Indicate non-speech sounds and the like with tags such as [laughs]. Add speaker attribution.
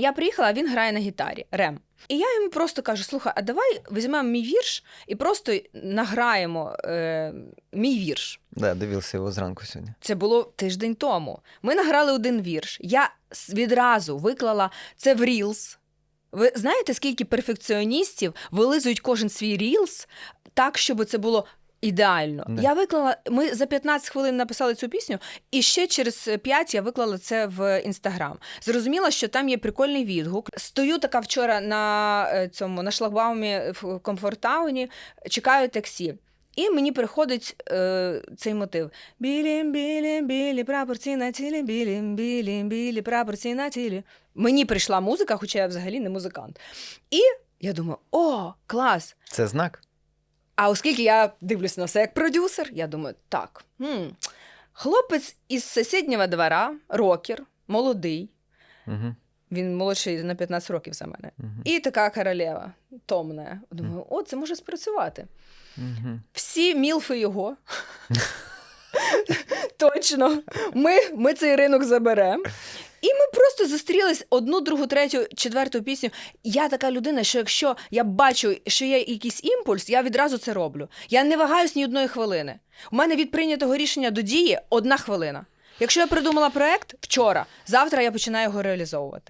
Speaker 1: Я приїхала, а він грає на гітарі Рем. І я йому просто кажу: слухай, а давай візьмемо мій вірш і просто награємо е, мій вірш.
Speaker 2: Да, дивився його зранку сьогодні.
Speaker 1: Це було тиждень тому. Ми награли один вірш. Я відразу виклала це в Reels. Ви знаєте, скільки перфекціоністів вилизують кожен свій Reels так, щоб це було ідеально.
Speaker 2: Да.
Speaker 1: Я виклала, ми за 15 хвилин написали цю пісню, і ще через 5 я виклала це в інстаграм. Зрозуміла, що там є прикольний відгук. Стою така вчора на е, цьому на шлагбаумі в комфортауні, чекаю таксі. І мені приходить е, цей мотив: білім, білім, білі прапорці на тілі, білім, білім, білі прапорці на тілі. Мені прийшла музика, хоча я взагалі не музикант. І я думаю, о, клас!
Speaker 2: Це знак?
Speaker 1: А оскільки я дивлюся на все як продюсер, я думаю, так. Хм, хлопець із сусіднього двора, рокер, молодий.
Speaker 2: Угу.
Speaker 1: Він молодший на 15 років за мене.
Speaker 2: Угу.
Speaker 1: І така королева, томна. Думаю, о, це може спрацювати.
Speaker 2: Угу.
Speaker 1: Всі мілфи його. [laughs] Точно. Ми, ми цей ринок заберемо. І ми просто зустрілись одну, другу, третю, четверту пісню. Я така людина, що якщо я бачу, що є якийсь імпульс, я відразу це роблю. Я не вагаюсь ні одної хвилини. У мене від прийнятого рішення до дії одна хвилина. Якщо я придумала проект вчора, завтра я починаю його реалізовувати.